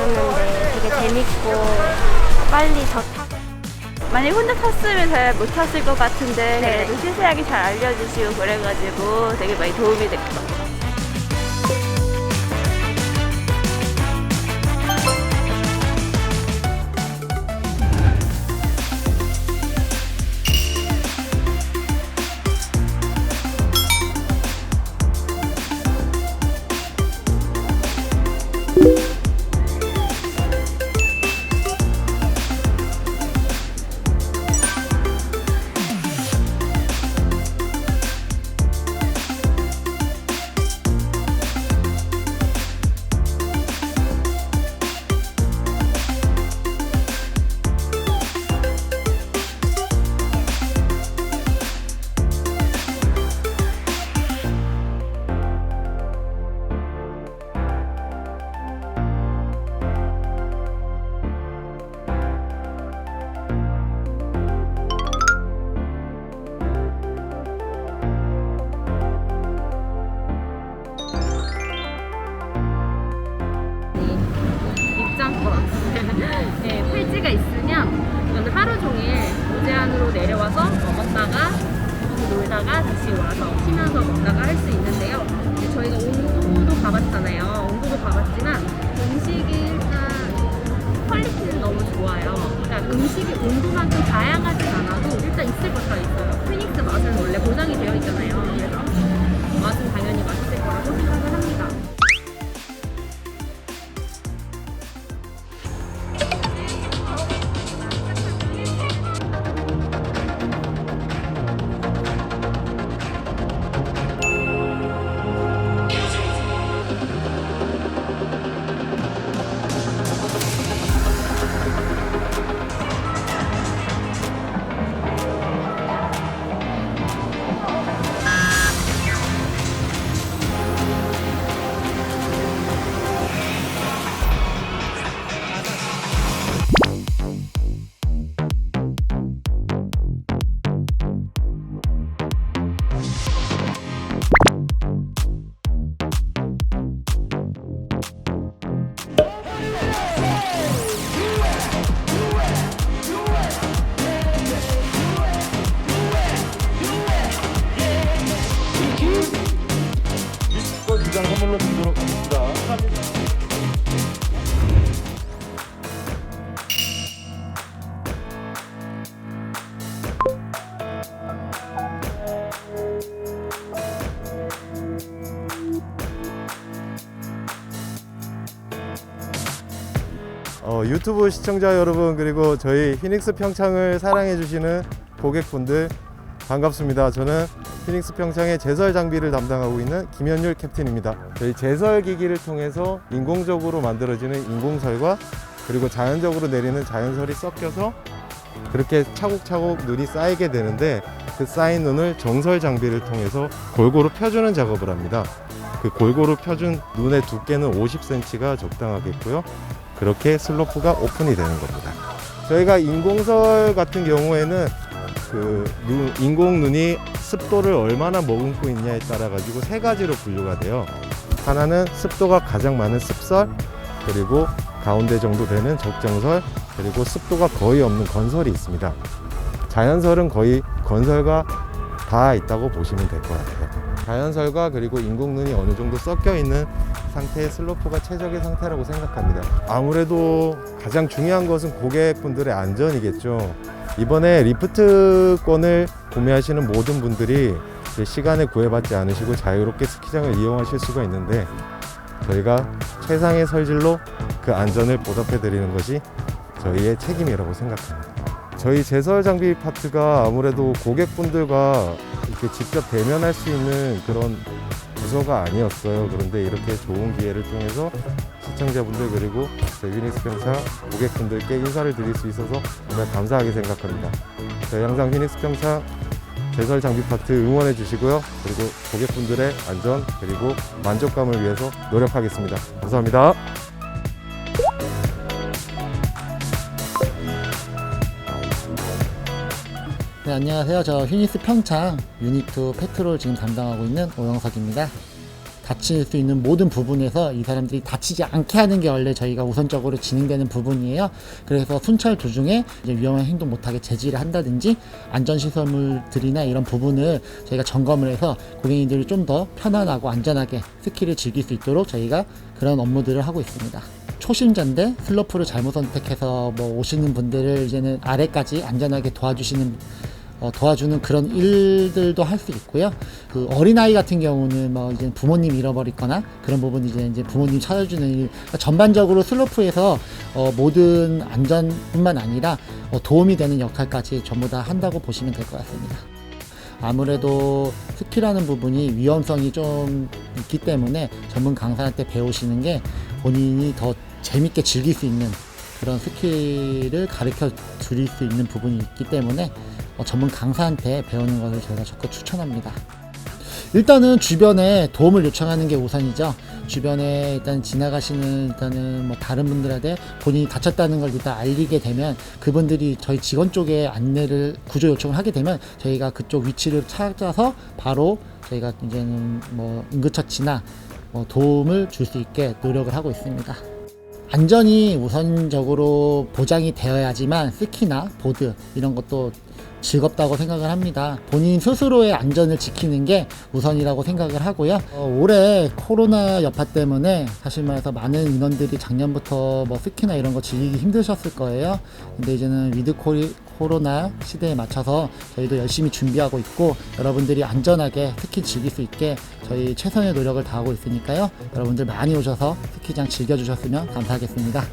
있었는데 되게 재밌고 빨리 더 타고 만약 혼자 탔으면 잘 못 탔을 것 같은데 네. 그래도 세세하게 잘 알려주시고 그래가지고 되게 많이 도움이. 입장권. 네, 팔찌가 있으면 이거는 하루 종일 오제안으로 내려와서 먹었다가 놀다가 다시 와서 쉬면서 먹다가 할 수 있는데요. 저희가 옹구도 가봤잖아요. 옹구도 가봤지만 음식이 일단 퀄리티는 너무 좋아요. 그러니까 음식이 옹구만큼 다양하진 않아도 일단 있을 것 다 있어요. 피닉스 선물로 드리도록 하겠습니다. 어, 유튜브 시청자 여러분 그리고 저희 피닉스 평창을 사랑해 주시는 고객분들 반갑습니다. 저는 피닉스 평창의 제설 장비를 담당하고 있는 김현율 캡틴입니다. 저희 제설 기기를 통해서 인공적으로 만들어지는 인공설과 그리고 자연적으로 내리는 자연설이 섞여서 그렇게 차곡차곡 눈이 쌓이게 되는데 그 쌓인 눈을 정설 장비를 통해서 골고루 펴주는 작업을 합니다. 그 골고루 펴준 눈의 두께는 50cm가 적당하겠고요. 그렇게 슬로프가 오픈이 되는 겁니다. 저희가 인공설 같은 경우에는 그 눈, 인공 눈이 습도를 얼마나 머금고 있냐에 따라 가지고 세 가지로 분류가 돼요. 하나는 습도가 가장 많은 습설, 그리고 가운데 정도 되는 적정설, 그리고 습도가 거의 없는 건설이 있습니다. 자연설은 거의 건설과 다 있다고 보시면 될 것 같아요. 자연설과 그리고 인공 눈이 어느 정도 섞여 있는 상태의 슬로프가 최적의 상태라고 생각합니다. 아무래도 가장 중요한 것은 고객분들의 안전이겠죠. 이번에 리프트권을 구매하시는 모든 분들이 시간에 구애받지 않으시고 자유롭게 스키장을 이용하실 수가 있는데 저희가 최상의 설질로 그 안전을 보답해 드리는 것이 저희의 책임이라고 생각합니다. 저희 제설 장비 파트가 아무래도 고객분들과 이렇게 직접 대면할 수 있는 그런 부서가 아니었어요. 그런데 이렇게 좋은 기회를 통해서 시청자분들 그리고 저희 휘닉스 평창 고객분들께 인사를 드릴 수 있어서 정말 감사하게 생각합니다. 저희 항상 휘닉스 평창 제설 장비 파트 응원해 주시고요. 그리고 고객분들의 안전 그리고 만족감을 위해서 노력하겠습니다. 감사합니다. 네, 안녕하세요. 저 휴니스 평창 유니트 페트롤 지금 담당하고 있는 오영석입니다. 다칠 수 있는 모든 부분에서 이 사람들이 다치지 않게 하는 게 원래 저희가 우선적으로 진행되는 부분이에요. 그래서 순찰 도중에 위험한 행동 못하게 제지를 한다든지 안전시설물들이나 이런 부분을 저희가 점검을 해서 고객님들이 좀 더 편안하고 안전하게 스키를 즐길 수 있도록 저희가 그런 업무들을 하고 있습니다. 초심자인데 슬로프를 잘못 선택해서 뭐 오시는 분들을 이제는 아래까지 안전하게 도와주시는 어, 도와주는 그런 일들도 할 수 있고요. 그 어린아이 같은 경우는 뭐 이제 부모님 잃어버리거나 그런 부분 이제 이제 부모님 찾아주는 일. 그러니까 전반적으로 슬로프에서 어, 모든 안전뿐만 아니라 어, 도움이 되는 역할까지 전부 다 한다고 보시면 될 것 같습니다. 아무래도 스키라는 부분이 위험성이 좀 있기 때문에 전문 강사한테 배우시는 게 본인이 더 재밌게 즐길 수 있는 그런 스키를 가르쳐 드릴 수 있는 부분이 있기 때문에 어, 전문 강사한테 배우는 것을 저희가 적극 추천합니다. 일단은 주변에 도움을 요청하는 게 우선이죠. 주변에 일단 지나가시는 일단은 뭐 다른 분들한테 본인이 다쳤다는 걸 일단 알리게 되면 그분들이 저희 직원 쪽에 안내를 구조 요청을 하게 되면 저희가 그쪽 위치를 찾아서 바로 저희가 이제는 뭐 응급처치나 뭐 도움을 줄 수 있게 노력을 하고 있습니다. 안전이 우선적으로 보장이 되어야지만 스키나 보드 이런 것도 즐겁다고 생각을 합니다. 본인 스스로의 안전을 지키는 게 우선이라고 생각을 하고요. 어, 올해 코로나 여파 때문에 사실 말해서 많은 인원들이 작년부터 뭐 스키나 이런 거 즐기기 힘드셨을 거예요. 근데 이제는 위드 코리, 코로나 시대에 맞춰서 저희도 열심히 준비하고 있고 여러분들이 안전하게 스키 즐길 수 있게 저희 최선의 노력을 다하고 있으니까요. 여러분들 많이 오셔서 스키장 즐겨주셨으면 감사하겠습니다.